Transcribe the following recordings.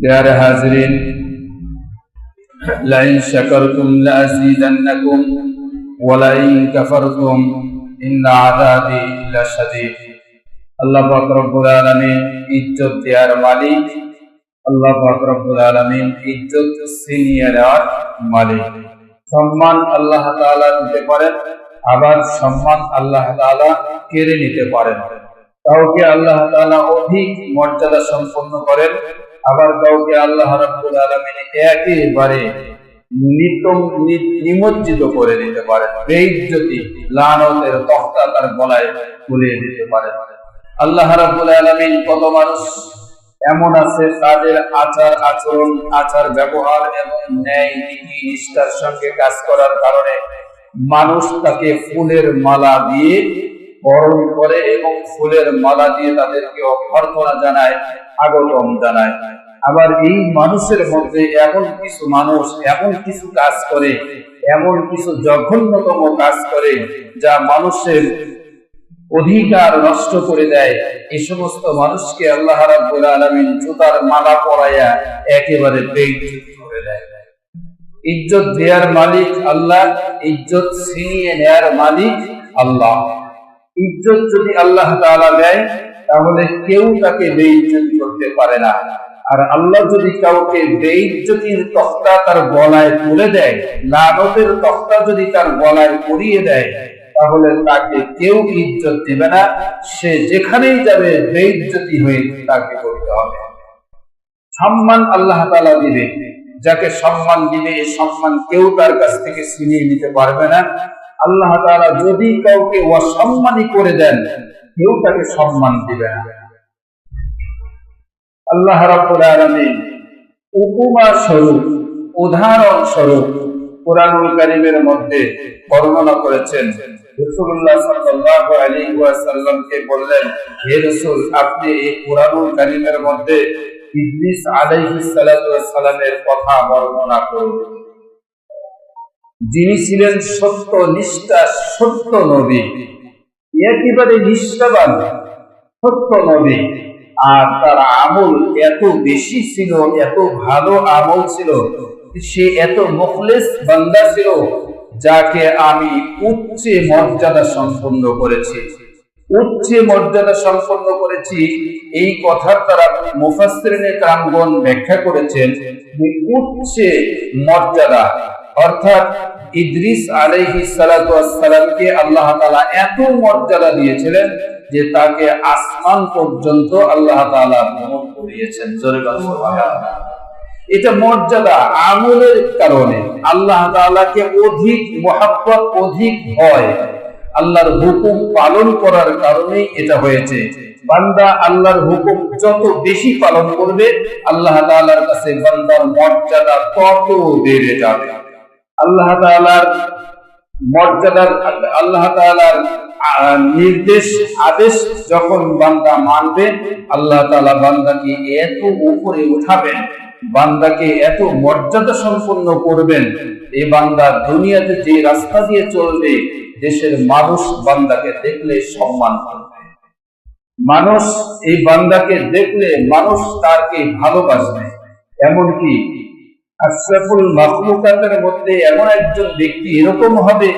প্যারে হাজরিন, লাইন শাকারতুম লাযীদান্নাকুম ওয়া লাইন কাফারতুম ইন্না আযাবি আল্লাহ পাক রব্বুল আলামিন ইজ্জত দেওয়ার মালিক। আল্লাহ পাক রব্বুল আলামিন ইজ্জত ছিনিয়ে নেওয়ার মালিক। সম্মান আল্লাহ তাআলা দিতে পারেন, আবার সম্মান আল্লাহ তাআলা কেড়ে নিতে পারেন। কাউকে আল্লাহ তাআলা অধিক মর্যাদা সম্পন্ন করেন? আবার কাউকে আল্লাহ রাব্বুল আলামিন একেবারে নিমজ্জিত করে দিতে পারেন। বেইজ্জতি, লানতের তখতা তার গলায় তুলিয়ে দিতে পারেন। আল্লাহ রাব্বুল আলামিন কত মানুষ এমন আছে, তাদের আচার আচরণ, আচার ব্যবহার এবং ন্যায় নীতি নিষ্ঠার সঙ্গে কাজ করার কারণে মানুষ তাকে ফুলের মালা দিয়ে বরণ করে এবং ফুলের মালা দিয়ে তাদেরকে অভ্যর্থনা জানায়। আগতম জানায় আবার এই মানুষের মধ্যে এমন কিছু মানুষ, এমন কিছু কাজ করে, এমন কিছু জঘন্যতম কাজ করে, যা মানুষের অধিকার নষ্ট করে দেয়। এই সমস্ত মানুষকে আল্লাহ রাব্বুল আলামিন জুতার মালা পরাইয়া একেবারে বেইজ্জত করে দেয়। ইজ্জত দেয়ার মালিক আল্লাহ, ইজ্জত ছিনিয়ে নেয়ার মালিক আল্লাহ। ইজ্জত যদি আল্লাহ তাআলা দেয় তাহলে কেউ তাকে বেইজ্জত করতে পারে না। আর আল্লাহ যদি কাউকে বেইজ্জতির তক্তা তার গলায় তুলে দেয়, লানতের তক্তা যদি তার গলায় পরিয়ে দেয়, তাহলে তাকে কেউ ইজ্জত দিবে না। সে যেখানেই যাবে, বেইজ্জতি হয়ে তাকে করতে হবে। সম্মান আল্লাহ তাআলা দিবে। যাকে সম্মান দিবে, এই সম্মান কেউ তার কাছ থেকে ছিনিয়ে নিতে পারবে না। আল্লাহ তালা যদি কাউকে অসম্মানী করে দেন কেউ তাকে সম্মান দিবে না। আল্লাহ রাব্বুল আলামিন উপমা স্বরূপ, উদাহরণ স্বরূপ কোরআনুল কারীমের মধ্যে বর্ণনা করেছেন। রাসূলুল্লাহ সাল্লাল্লাহু আলাইহি ওয়াসাল্লামকে বললেন, হে রাসূল, আপনি এই কোরআনুল কারীমের মধ্যে আলাইহিস সালাতু কথা বর্ণনা করুন। যিনি ছিলেন সত্য নিষ্ঠা, সত্য নবী একেবারে নিষ্ঠাবান সত্য নবী। আর তার আমল এত বেশি ছিল, এত ভালো আমল ছিল, সে এত মুখলেস বান্দা ছিল, যাকে আমি উচ্চে মর্যাদা সম্পন্ন করেছি। উচ্চে মর্যাদা সম্পন্ন করেছি, এই কথার দ্বারা মুফাসসিরিনে কামগণ ব্যাখ্যা করেছেন উচ্চে মর্যাদা অর্থাৎ ইদ্রিস আলাইহিস সালাতু ওয়াস সালামকে আল্লাহ তাআলা এত মর্যাদা দিয়েছিলেন যে তাকে আসমান পর্যন্ত আল্লাহ তাআলা ভ্রমণ করিয়েছেন। এটা মর্যাদা আমলের কারণে। আল্লাহ তাআলাকে অধিক মহাব্বত অধিক হয় আল্লাহর হুকুম পালন করার কারণে এটা হয়েছে। বান্দা আল্লাহর হুকুম যত বেশি পালন করবে, আল্লাহ তাআলার কাছে বান্দার মর্যাদা তত বেড়ে যাবে। আল্লাহ তাআলার মর্যাদার আল্লাহ তাআলার আহ, নির্দেশ আদেশ যখন বান্দা মানবে আল্লাহ তাআলা বান্দাকে এত উপরে উঠাবেন বান্দাকে এত মর্যাদা সম্পন্ন করবেন এই বান্দা দুনিয়াতে যে রাস্তা দিয়ে চলবে দেশের মানুষ বান্দাকে দেখলে সম্মান করবে। মানুষ এই বান্দাকে দেখলে মানুষ তাকে ভালোবাসবে। এমনকি আশরাফুল মাখলুকাতের মধ্যে এমন একজন ব্যক্তি এরকম হবে,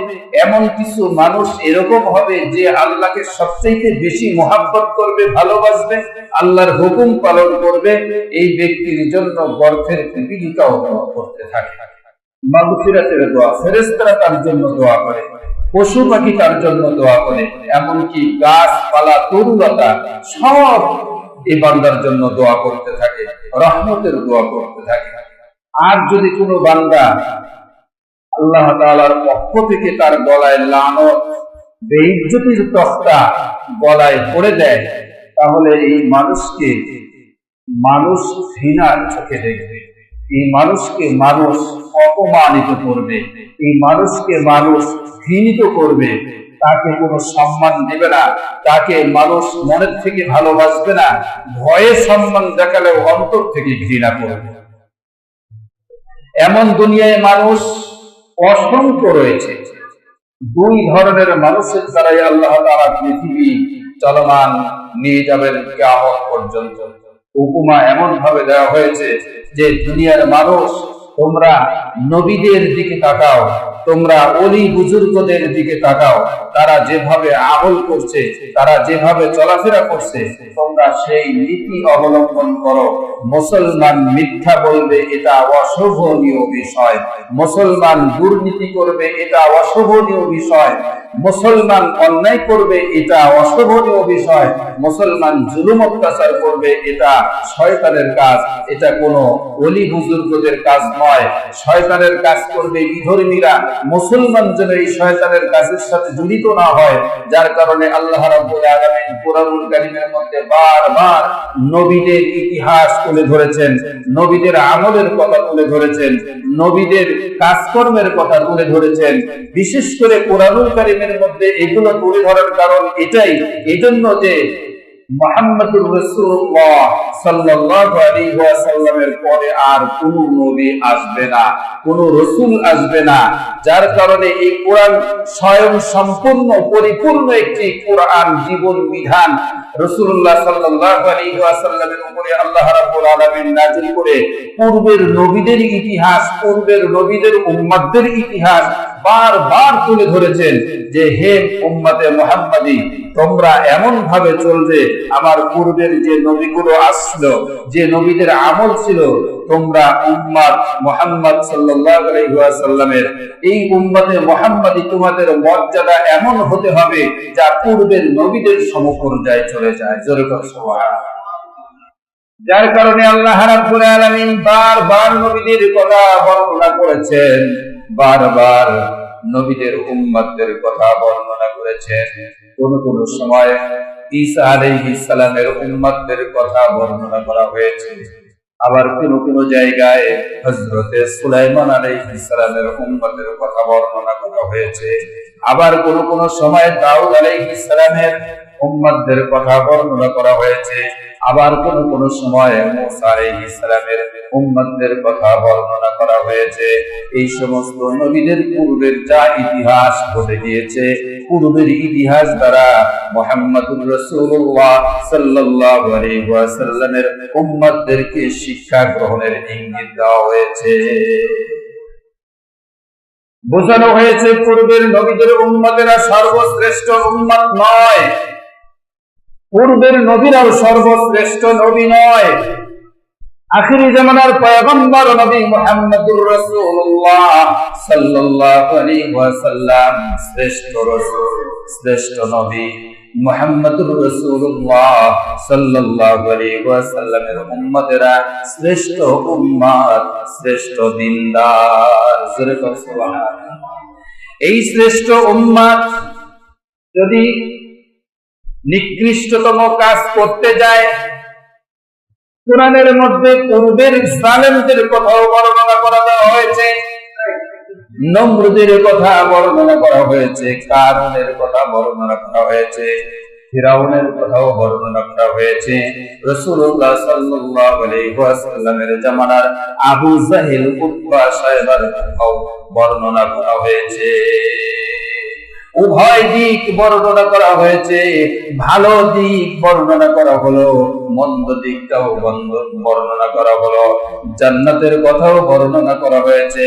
এমন কিছু মানুষ এরকম হবে যে আল্লাহকে সবচেয়ে বেশি মহাব্বত করবে, ভালোবাসবে, আল্লাহর হুকুম পালন করবে। এই ব্যক্তির জন্য গর্ভের পিপিলিকাও দোয়া করতে থাকে। মাগফিরাতের দোয়া, ফেরেশতারা তার জন্য দোয়া করে, পশু পাখি তার জন্য দোয়া করে, এমনকি গাছপালা, তরুলতা সব এই বান্দার জন্য দোয়া করতে থাকে, রহমতের দোয়া করতে থাকে। আর যদি কোনো বান্দা আল্লাহ তাআলার পক্ষ থেকে তার গলায় লানত, বেইজ্জতির তখতা গলায় পড়ে দেয়, তাহলে এই মানুষকে, মানুষ ঘৃণার চোখে দেখবে। এই মানুষকে মানুষ অপমানিত করবে। এই মানুষকে মানুষ ঘৃণিত করবে। তাকে কোনো সম্মান দেবে না। তাকে মানুষ মনের থেকে ভালোবাসবে না। ভয়ে সম্মান দেখালেও অন্তর থেকে ঘৃণা করবে। এমন দুনিয়ায় মানুষ অসংখ্য রয়েছে। দুই ধরনের মানুষের দ্বারাই আল্লাহ তারা পৃথিবী চলমান নিয়ে যাবেন কিয়ামত পর্যন্ত। উপমা এমন ভাবে দেওয়া হয়েছে যে দুনিয়ার মানুষ তোমরা নবীদের দিকে তাকাও, তোমরা অলি বুজুর্গদের দিকে তাকাও। তারা যেভাবে আমল করছে, তারা যেভাবে চলাফেরা করছে, তোমরা সেই নীতি অবলম্বন করো। মুসলমান মিথ্যা বলবে, এটা অশোভনীয় বিষয়। মুসলমান দুর্নীতি করবে, এটা অশোভনীয় বিষয়। মুসলমান অন্যায় করবে, এটা অশোভনীয় বিষয়। মুসলমান জুলুম অত্যাচার করবে, এটা শয়তানের কাজ। এটা কোনো অলি বুজুর্গদের কাজ নয়। শয়তানের কাজ করবে বিধর্মীরা মুসলমান যেন এই শয়তানের কাজের সাথে জড়িত না হয়, যার কারণে আল্লাহ কোরআনুল মধ্যে বারবার নবীদের ইতিহাস তুলে ধরেছেন, নবীদের আমলের কথা তুলে ধরেছেন, নবীদের কাজকর্মের কথা তুলে ধরেছেন। বিশেষ করে কোরআনুল কারীমের মধ্যে এগুলো তুলে ধরার কারণ এটাই। এজন্য যে মোহাম্মদুর রাসূলুল্লাহ সাল্লাল্লাহু আলাইহি ওয়াসাল্লামের পরে আর নবী আসবে না রসুল আসবে না, যার কারণে এই কোরআন স্বয়ং সম্পূর্ণ, পরিপূর্ণ একটি কোরআন জীবন বিধান। রাসূলুল্লাহ সাল্লাল্লাহু আলাইহি ওয়াসাল্লামের উপরে আল্লাহ রাব্বুল আলামিন নাযিল করে, পূর্বের নবীদের ইতিহাস, পূর্বের নবীদের উম্মতদের ইতিহাস বারবার তুলে ধরেছেন যে, হে উম্মতে মুহাম্মাদি, তোমরা এমন ভাবে চলবে, আমার পূর্বের যে নবীগুলো আসলো যে নবীদের আমল ছিল, তোমরা উম্মাদ আলাইহি ওয়াসাল্লামের এই উম্মতে মুহাম্মাদি তোমাদের মর্যাদা এমন হতে হবে, যা পূর্বের নবীদের সমপর্যায়ে চলে যায়। জোরে কর সুবহানাল্লাহ। যার কারণে আল্লাহ রাব্বুল আলামিন বারবার নবীদের কথা বর্ণনা করেছেন। বারবার নবীদের উম্মতদের কথা বর্ণনা করেছেন। কোন কোন সময় ঈসা আলাইহিস সালামের উম্মতদের কথা বর্ণনা করা হয়েছে। আবার কোন কোন জায়গায় হযরতে সুলাইমান আলাইহিস সালামের উম্মতের কথা বর্ণনা করা হয়েছে। আবার কোন কোন সময় দাউদ আলাইহিস সালামের উম্মতদের কথা বর্ণনা করা হয়েছে। আবার কোন কোন সময় মুসা আলাইহিস সালামের উম্মতদের কথা বর্ণনা করা হয়েছে। এই সমস্ত নবীদের পূর্বের যা ইতিহাস ঘটে গিয়েছে, পূর্বের ইতিহাস দ্বারা মুহাম্মদুর রাসূলুল্লাহ সাল্লাল্লাহু আলাইহি ওয়াসাল্লামের উম্মতদেরকে শিক্ষা গ্রহণের ইঙ্গিত দেওয়া হয়েছে। বোঝানো হয়েছে, পূর্বের নবীদের উম্মতেরা সর্বশ্রেষ্ঠ উম্মত নয়। পূর্বের নবীরাও সর্বশ্রেষ্ঠ নবী নয়। আখিরি জামানার পয়গম্বর নবী মুহাম্মদুর রাসূলুল্লাহ সাল্লাল্লাহু আলাইহি ওয়াসাল্লাম, শ্রেষ্ঠ রাসূল, শ্রেষ্ঠ নবী মুহাম্মদুর রাসূলুল্লাহ সাল্লাল্লাহু আলাইহি ওয়াসাল্লামের উম্মতেরা শ্রেষ্ঠ উম্মত শ্রেষ্ঠ দিনদার। জোরে এই শ্রেষ্ঠ উম্মত যদি নিকৃষ্টতম কাজ করতে যায়। কোরআনের মধ্যে পূর্বের সালেমদের কথাও বর্ণনা করা দেওয়া হয়েছে। নমরুদের কথা বর্ণনা করা হয়েছে। কারণের কথা বর্ণনা করা হয়েছে। ফিরাউনের কথাও বর্ণনা করা হয়েছে। জামানার আবু জাহেল উতবা সাহেবের কথাও বর্ণনা করা হয়েছে। উভয় দিক বর্ণনা করা হয়েছে। ভালো দিক বর্ণনা করা হলো, মন্দ দিকটাও বর্ণনা করা হলো। জান্নাতের কথাও বর্ণনা করা হয়েছে,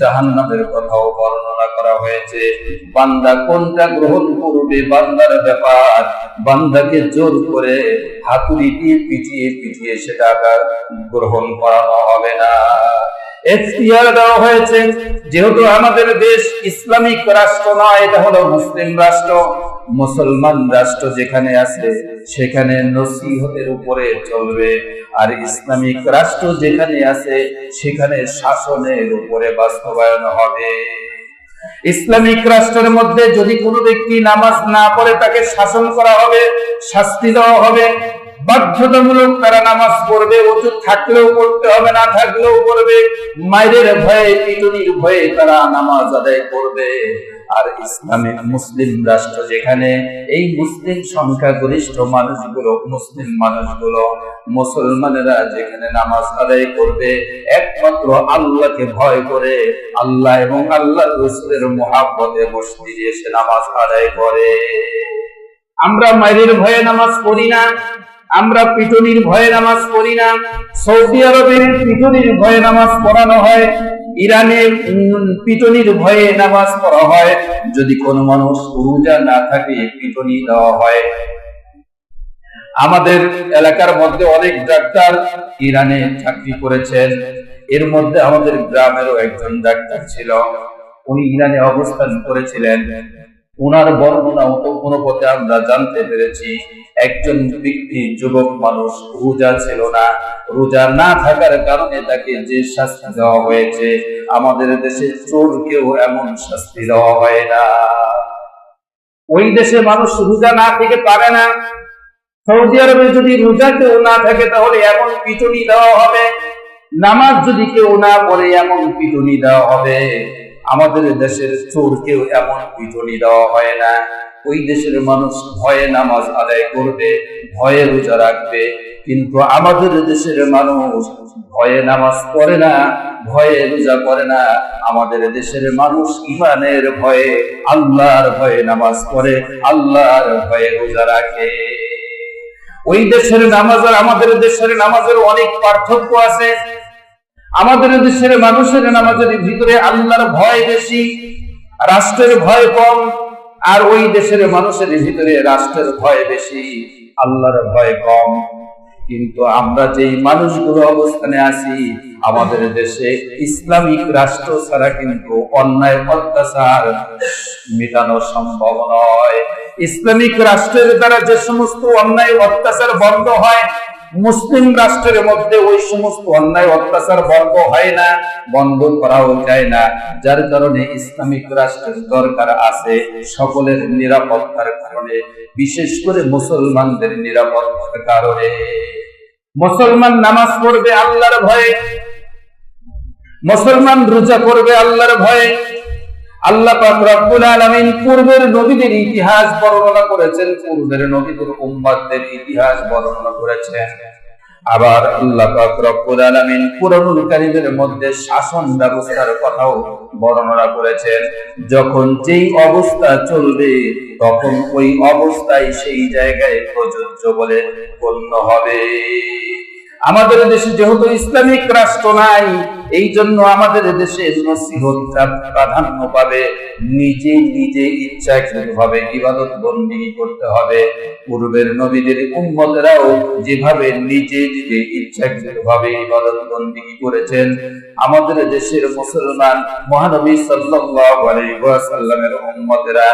জাহান্নামের কথাও বর্ণনা করা হয়েছে। বান্দা কোনটা গ্রহণ করবে, বান্দার ব্যাপার। বান্দাকে জোর করে হাতুড়ি দিয়ে পিটিয়ে পিটিয়ে সেটা গ্রহণ করানো হবে না। এখতিয়ার দেওয়া হয়েছে, যেহেতু আমাদের দেশ ইসলামিক রাষ্ট্র নয়, এটা হলো মুসলিম রাষ্ট্র, মুসলমান রাষ্ট্র যেখানে আছে, সেখানে নসিহতের উপরে চলবে। আর ইসলামিক রাষ্ট্র যেখানে আছে, সেখানে শাসনের উপরে বাস্তবায়ন হবে। ইসলামিক রাষ্ট্রের মধ্যে যদি কোনো ব্যক্তি নামাজ না পড়ে, তাকে শাসন করা হবে, শাস্তি দেওয়া হবে। বাধ্যতামূলক তারা নামাজ পড়বে ওষুধ থাকলেও পড়তে হবে, না থাকলেও পড়বে। মায়ের ভয়ে, পিটুনির ভয়ে তারা নামাজ আদায় করবে। আর ইসলামিক মুসলিম রাষ্ট্র যেখানে এই মুসলিম মানুষগুলো মুসলিম মানুষগুলো, মুসলমানেরা যেখানে নামাজ আদায় করবে, একমাত্র আল্লাহকে ভয় করে, আল্লাহ এবং আল্লাহ রসুলের এসে নামাজ আদায় করে। আমরা মায়ের ভয়ে নামাজ পড়ি না। আমরা পিটুনির ভয়ে নামাজ পড়ি না। সৌদি আরবে পিটুনির ভয়ে নামাজ পড়ানো হয়। ইরানে উম, পিটুনির ভয়ে নামাজ পড়া হয়। যদি কোনো মানুষ রোজা না থাকে পিটুনি দেওয়া হয়। আমাদের এলাকার মধ্যে অনেক ডাক্তার ইরানে চাকরি করেছেন। এর মধ্যে আমাদের গ্রামেরও একজন ডাক্তার ছিল। উনি ইরানে অবস্থান করেছিলেন। ওনার বর্ণনা কোনো পথে আমরা জানতে পেরেছি, একজন ব্যক্তি, যুবক মানুষ, রোজা ছিল না। রোজা না থাকার কারণে তাকে যে শাস্তি দেওয়া হয়েছে, আমাদের দেশে চোরকেও এমন শাস্তি দেওয়া হয় না। ওই দেশে মানুষ রোজা না থেকে পারে না। সৌদি আরবে যদি রোজা কেউ না থাকে, তাহলে এমন পিটুনি দেওয়া হবে। নামাজ যদি কেউ না পড়ে, এমন পিটুনি দেওয়া হবে। আমাদের দেশের চোরকেও এমন পিটুনি দেওয়া হয় না। ওই দেশের মানুষ ভয়ে নামাজ আদায় করবে, ভয়ে রোজা রাখবে। কিন্তু আমাদের দেশের মানুষ ভয়ে নামাজ পড়ে না, ভয়ে রোজা করে না। আমাদের দেশের মানুষ ইমানের ভয়ে, আল্লাহর ভয়ে নামাজ পড়ে, আল্লাহর ভয়ে রোজা রাখে। ওই দেশের নামাজ আর আমাদের দেশের নামাজের অনেক পার্থক্য আছে। আমাদের দেশের মানুষের নামাজের ভিতরে আল্লাহর ভয় বেশি, রাষ্ট্রের ভয় কম, আর ওই দেশের মানুষের ভিতরে রাষ্ট্রের ভয় বেশি, আল্লাহর ভয় কম। কিন্তু আমরা যেই মানুষগুলো অবস্থানে আছি, আমাদের দেশে ইসলামিক রাষ্ট্র ছাড়া কিন্তু অন্যায় অত্যাচার মেটানো সম্ভব নয়। ইসলামিক রাষ্ট্রের দ্বারা যে সমস্ত অন্যায় অত্যাচার বন্ধ হয় মুসলিম রাষ্ট্রের মধ্যে ওই সমস্ত অন্যায়, অত্যাচার বন্ধ হয় না, বন্ধ করাও যায় না। যার কারণে ইসলামিক রাষ্ট্রের দরকার আছে সকলের নিরাপত্তার কারণে, বিশেষ করে মুসলমানদের নিরাপত্তার কারণে। মুসলমান নামাজ পড়বে আল্লাহর ভয়ে, মুসলমান রোজা করবে আল্লাহর ভয়ে আল্লাহ পাক রব্বুল আলামিন পূর্বের নবীদের ইতিহাস বর্ণনা করেছেন, পূর্বের নবীদের উম্মতদের ইতিহাস বর্ণনা করেছেন। আবার আল্লাহ পাক রব্বুল আলামিন মধ্যে শাসন ব্যবস্থার কথাও বর্ণনা করেছেন। যখন যেই অবস্থা চলবে, তখন ওই অবস্থায় সেই জায়গায় প্রযোজ্য বলে গণ্য হবে। আমাদের দেশে যেহেতু ইসলামিক রাষ্ট্র নাই এই জন্য আমাদের দেশে নসিহতটা প্রাধান্য পাবে। নিজে নিজে ইচ্ছাকৃত ভাবে ইবাদত বন্দী করতে হবে। পূর্বের নবীদের উম্মতেরাও যেভাবে নিজে নিজে ইচ্ছাকৃত ভাবে ইবাদত বন্দী করেছেন, আমাদের দেশের মুসলমান মহানবী সাল্লাল্লাহু আলাইহি ওয়াসাল্লামের উম্মতেরা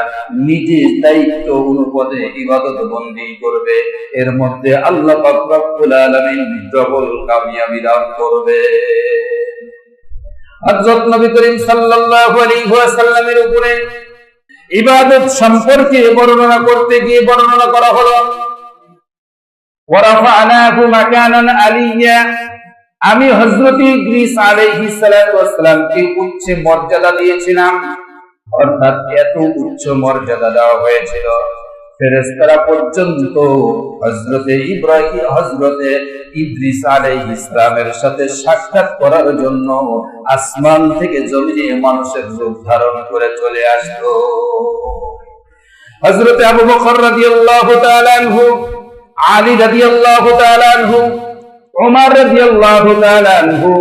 নিজের দায়িত্ব অনুপদে ইবাদত বন্দী করবে। এর মধ্যে আল্লাহ পাক রব্বুল আলামিন ডবল কামিয়াবি দান করবে। হযরত নবী করিম সাল্লাল্লাহু আলাইহি ওয়াসাল্লামের উপরে ইবাদত সম্পর্কে বর্ণনা করতে গিয়ে বর্ণনা করা হলো ওয়ারাফানাহু মাকানান আমি হযরত ইদ্রিস আলাইহিস উচ্চ মর্যাদা দিয়েছিলাম, অর্থাৎ এত উচ্চ মর্যাদা দেওয়া হয়েছিল। ফেরেশতারা পর্যন্ত হযরতে ইব্রাহিম হযরতে ইদ্রিস আলাইহিস সালামের সাথে সাক্ষাৎ করার জন্য আসমান থেকে জমিনে মানুষের রূপ ধারণ করে চলে আসতো হযরতে আবু বকর রাদিয়াল্লাহু তাআলা আনহু, আলী রাদিয়াল্লাহু তাআলা আনহু ওমর রাদিয়াল্লাহু তাআলা আনহু,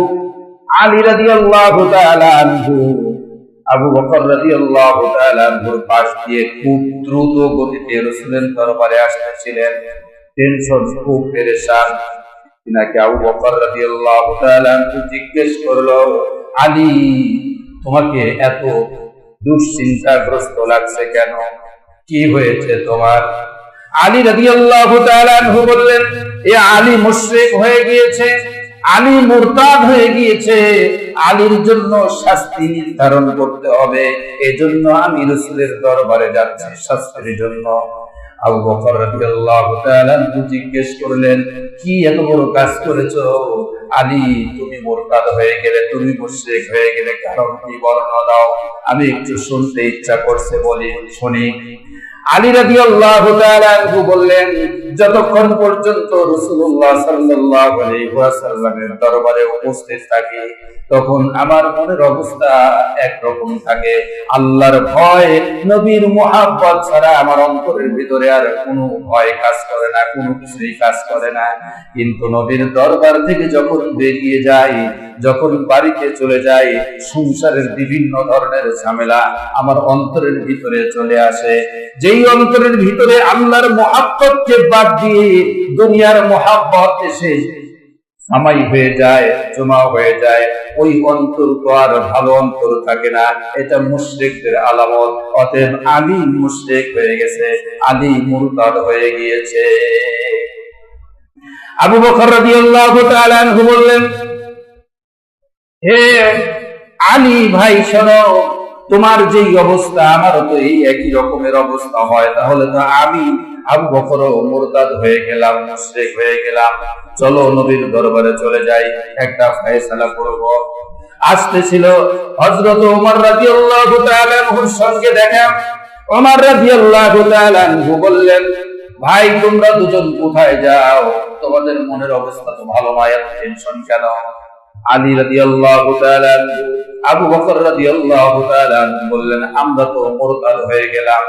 আলী রাদিয়াল্লাহু তাআলা আবু বকর রাদিয়াল্লাহু তাআলা আনহুর পাশ দিয়ে খুব দ্রুত গতিতে রাসূলের দরবারে আসতেছিলেন। টেনশন খুব পেরেশান। তিনাকে আবু বকর রাদিয়াল্লাহু তাআলা জিজ্ঞেস করল, আলী, তোমাকে এত দুশ্চিন্তাগ্রস্ত লাগছে কেন? কি হয়েছে তোমার? আলী রাদিয়াল্লাহু তাআলা বললেন, এ আলী মুশরিক হয়ে গিয়েছে। আলী মুরতাদ হয়ে গিয়েছে। আলীর জন্য শাস্তি নির্ধারণ করতে হবে। এজন্য আমি রাসূলের দরবারে যাচ্ছি শাস্তির জন্য। আবু বকর রাদিয়াল্লাহু তাআলা জিজ্ঞেস করলেন, কি এত বড় কাজ করেছ? আলী, তুমি মুরতাদ হয়ে গেলে, তুমি মুশরিক হয়ে গেলে, কারণ কি বর্ণনা দাও? আমি একটু শুনতে ইচ্ছা করছে বলি শুনি। আলী তাআলা আনহু বললেন, যতক্ষণ পর্যন্ত রাসূলুল্লাহ সাল্লাল্লাহু আলাইহি দরবারে উপস্থিত তখন আমার মনের অবস্থা একরকম থাকে। আল্লাহর ভয়, নবীর ছাড়া আমার অন্তরের ভিতরে আর কোনো ভয় কাজ করে না, কোনো কিছুই কাজ করে না। কিন্তু নবীর দরবার থেকে যখন বেরিয়ে যাই, যখন বাড়িতে চলে যাই, সংসারের বিভিন্ন ধরনের ঝামেলা আমার অন্তরের ভিতরে চলে আসে। যেই অন্তরের ভিতরে আল্লাহর মহাব্বতকে বাদ দিয়ে দুনিয়ার মহাব্বত এসে সামাই হয়ে যায়, জমা হয়ে যায়। ওই অন্তর তো আর ভালো অন্তর থাকে না। এটা মুশরিকদের আলামত। অতএব আলী মুশরিক হয়ে গেছে আলী মুরতাদ হয়ে গিয়েছে। আবু বকর রাদিয়াল্লাহু তাআলা আনহু বললেন, হে আলী ভাই, শোনো তোমার যেই অবস্থা, আমারও তো এই একই রকমের অবস্থা হয়। তাহলে তো আমি আবু বকর মুরতাদ হয়ে গেলাম, মুশরিক হয়ে গেলাম। চলো নবীর দরবারে চলে যাই, একটা ফয়সালা করব। আসতেছিল হযরত ওমর রাদিয়াল্লাহু তাআলা আনহুর সঙ্গে দেখা। ওমর রাদিয়াল্লাহু তাআলা বললেন, ভাই, তোমরা দুজন কোথায় যাও? তোমাদের মনের অবস্থা তো ভালো নয় এত টেনশন কেন? আলী রাজি আল্লাহ আবু বকর রাজি আল্লাহ বললেন, আমরা তো মুরতাদ হয়ে গেলাম,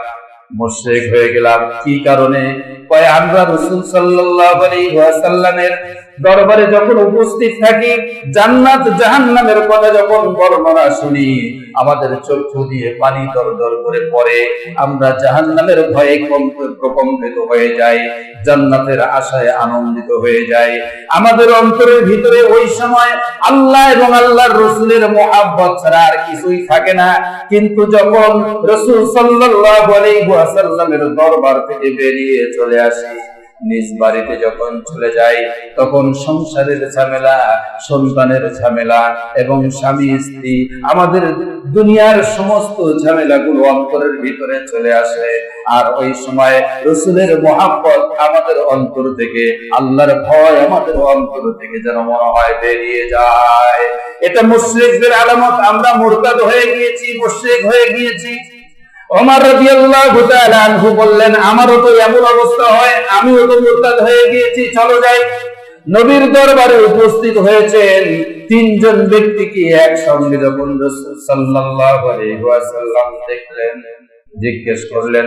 মুশরিক হয়ে গেলাম। কি কারণে? কয়, আমরা রসুল সাল্লাহ আলী ওয়াসাল্লামের দরবারে যখন উপস্থিত থাকি, জান্নাত জাহান্নামের কথা যখন বর্ণনা শুনি, আমাদের চক্ষু দিয়ে পানি দর দর করে পড়ে, আমরা জাহান্নামের ভয়ে কম্প- প্রকম্পিত হয়ে যাই, জান্নাতের আশায় আনন্দিত হয়ে যাই। আমাদের অন্তরের ভিতরে ওই সময় আল্লাহ এবং আল্লাহর রসুলের মোহাব্বত ছাড়া আর কিছুই থাকে না। কিন্তু যখন রসুল সাল্লাল্লাহু আলাইহি ওয়াসাল্লামের দরবার থেকে বেরিয়ে চলে আসি নিজ বাড়িতে যখন চলে যাই, তখন সংসারের ঝামেলা, সন্তানের ঝামেলা এবং স্বামী, স্ত্রী আমাদের দুনিয়ার সমস্ত ঝামেলাগুলো অন্তরের ভিতরে চলে আসে। আর ওই সময় রসুলের মহাব্বত আমাদের অন্তর থেকে, আল্লাহর ভয় আমাদের অন্তর থেকে যেন মনে হয় বেরিয়ে যায়। এটা মুশ্রিকদের আলামত, আমরা মুরতাদ হয়ে গিয়েছি, মুশ্রিক হয়ে গিয়েছি। ওমর রাদিয়াল্লাহু তাআলা আনহু বললেন, আমারও তো এমন অবস্থা হয়, আমিও তো মুরতাদ হয়ে গিয়েছি, চলো যাই। নবীর দরবারে উপস্থিত হয়েছেন তিনজন ব্যক্তিকে যখন সাল্লাল্লাহু আলাইহি ওয়াসাল্লাম দেখলেন, জিজ্ঞেস করলেন,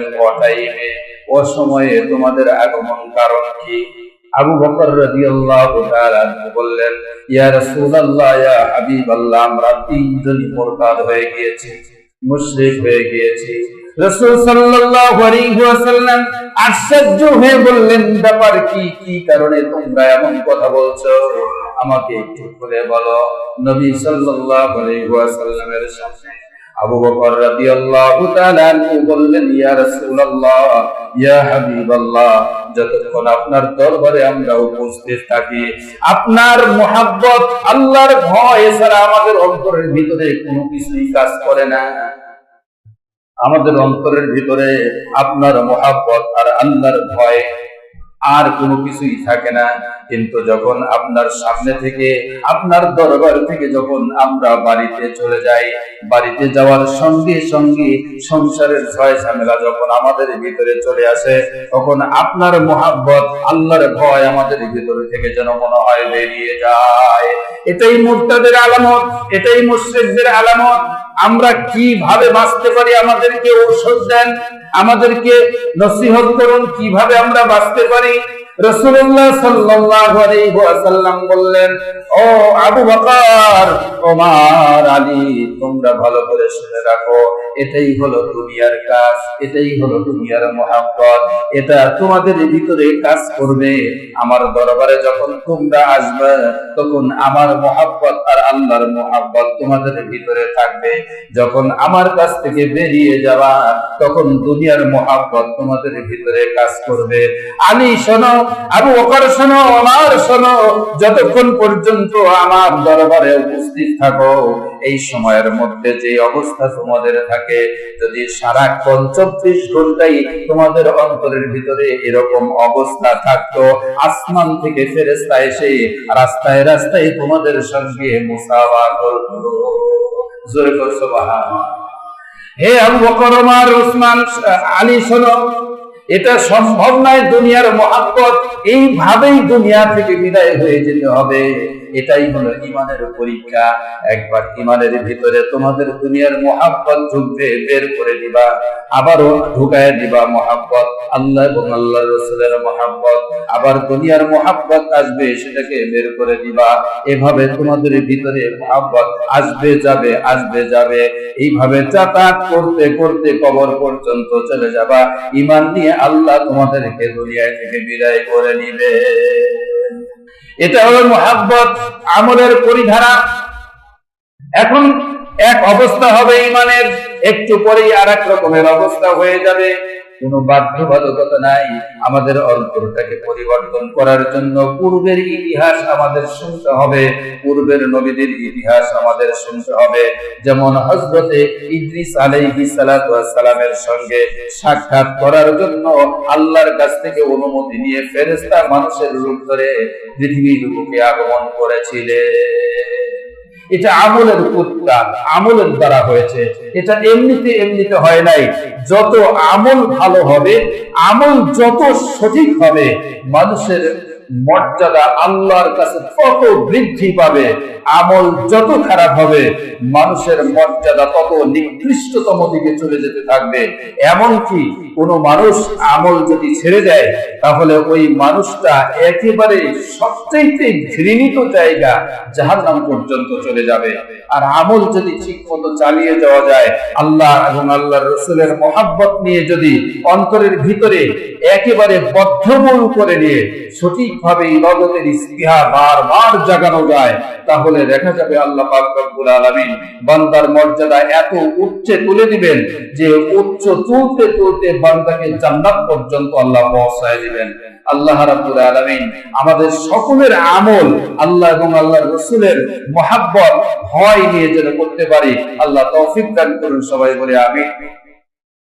ও সময়ে তোমাদের আগমন কারণ কি? আবু বকর রাদিয়াল্লাহু তাআলা বললেন, ইয়া রাসূলুল্লাহ, ইয়া হাবিবাল্লাহ, আমরা তিনজন মুরতাদ হয়ে গিয়েছি। মুশরিক হয়ে গিয়েছি। রাসূল সাল্লাল্লাহু আলাইহি ওয়াসাল্লাম আশ্চর্য হয়ে বললেন, ব্যাপার কি? কি কারণে তোমরা এমন কথা বলছো? আমাকে একটু খুলে বলো। নবী সাল্লাল্লাহু আলাইহি ওয়াসাল্লামের সামনে আবু বকর রাদিয়াল্লাহু তাআলা বললেন, ইয়া রাসূলুল্লাহ, ইয়া হাবিবাল্লাহ, যতক্ষণ আপনার দরবারে আমরা উপস্থিত থাকি, আপনার মোহাব্বত, আল্লাহর ভয় ছাড়া আমাদের অন্তরের ভিতরে কোনো কিছুই কাজ করে না। আমাদের অন্তরের ভিতরে আপনার মোহাব্বত আর আল্লাহর ভয় আর কোনো কিছুই থাকে না। কিন্তু যখন আপনার সামনে থেকে, আপনার দরবার থেকে যখন আমরা বাড়িতে চলে যাই, বাড়িতে যাওয়ার সঙ্গে সঙ্গে সংসারের ছয় ঝামেলা যখন আমাদের ভিতরে চলে আসে, তখন আপনার মোহাব্বত, আল্লাহর ভয় আমাদের ভিতরে থেকে যেন মনে হয় বেরিয়ে যায়। এটাই মুরতাদের আলামত, এটাই মুশ্রিকদের আলামত। আমরা কীভাবে বাঁচতে পারি আমাদেরকে ঔষধ দেন? আমাদেরকে নসিহত করুন কীভাবে আমরা বাঁচতে পারি। আমার দরবারে যখন তোমরা আসবে, তখন আমার মহাব্বত আর আল্লাহর মহাব্বত তোমাদের ভিতরে থাকবে। যখন আমার কাছ থেকে বেরিয়ে যাওয়া তখন দুনিয়ার মহাব্বত তোমাদের ভিতরে কাজ করবে। আলী, শোনো আবু বকর শোনো আমার শোনো, যতক্ষণ পর্যন্ত আমার দরবারে উপস্থিত থাকো, এই সময়ের মধ্যে যে অবস্থা তোমাদের থাকে, যদি সারাক্ষণ চব্বিশ ঘন্টাই তোমাদের অন্তরের ভিতরে এরকম অবস্থা থাকতো, আসমান থেকে ফেরেস্তা এসে রাস্তায় রাস্তায় তোমাদের সঙ্গে মুসাফা করতো। জোরে করছ বাহা হে আবু বকর, ওমর, ওসমান আলী শোনো এটা সম্ভব নয় দুনিয়ার মহাব্বত। এইভাবেই দুনিয়া থেকে বিদায় হয়ে যেতে হবে। এটাই হলো ইমানের পরীক্ষা। একবার ইমানের ভিতরে তোমাদের দুনিয়ার মহাব্বত ঢুকবে, বের করে দিবা, আবারও ঢুকায় দিবা মহাব্বত। আল্লাহ এবং আল্লাহ রসুলের মহাব্বত। আবার দুনিয়ার মহাব্বত আসবে, সেটাকে বের করে দিবা। এভাবে তোমাদের ভিতরে মহাব্বত আসবে, যাবে আসবে, যাবে। এইভাবে যাতায়াত করতে করতে কবর পর্যন্ত চলে যাবা। ইমান নিয়ে আল্লাহ তোমাদেরকে দুনিয়া থেকে বিদায় করে নিবে এটা হলো মোহাব্বত, আমলের পরিধারা। এখন এক অবস্থা হবে ইমানের, একটু পরেই আর এক রকমের অবস্থা হয়ে যাবে। কোনো বাধ্যবাধকতা নাই আমাদের অন্তরটাকে পরিবর্তন করার জন্য। পূর্বের ইতিহাস আমাদের শুনতে হবে, পূর্বের নবীদের ইতিহাস আমাদের শুনতে হবে। যেমন হজরতে ইদ্রিস আলাইহি সালামের সঙ্গে সাক্ষাৎ করার জন্য আল্লাহর কাছ থেকে অনুমতি নিয়ে ফেরেশতা মানুষের রূপ ধরে পৃথিবীর বুকে আগমন করেছিলেন। এটা আমলের উত্তান আমলের দ্বারা হয়েছে। এটা এমনিতে এমনিতে হয় নাই। যত আমল ভালো হবে, আমল যত সঠিক হবে, মানুষের মর্যাদা আল্লাহর কাছে তত বৃদ্ধি পাবে, আমল যত খারাপ হবে, মানুষের মর্যাদা তত নিকৃষ্টতম দিকে চলে যেতে থাকবে। এমনকি কোনো মানুষ আমল যদি ছেড়ে দেয়, তাহলে ওই মানুষটা একেবারে সবচাইতে ঘৃণিত জায়গা জাহার নাম পর্যন্ত চলে যাবে। আর আমল যদি ঠিক মতো চালিয়ে যাওয়া যায়, আল্লাহ এবং আল্লাহ রসুলের মহাব্বত নিয়ে যদি অন্তরের ভিতরে একেবারে বদ্ধমূল করে নিয়ে সঠিকভাবে ইবাদতের ইস্তিহা বারবার জাগানো যায়, তাহলে দেখা যাবে আল্লাহ পাক রব্বুল আলামিন বান্দার মর্যাদা এত উচ্চে তুলে দিবেন যে উচ্চ তুলতে তুলতে বান্দাকে জান্নাত পর্যন্ত আল্লাহ পৌঁছায় দিবেন। আল্লাহ রাব্বুল আলামিন আমাদের সকলের আমল আল্লাহ এবং আল্লাহ রসুলের মহাব্বত ভয় নিয়ে যেন করতে পারি। আল্লাহ তৌফিক দান করুন সবাই বলে আমি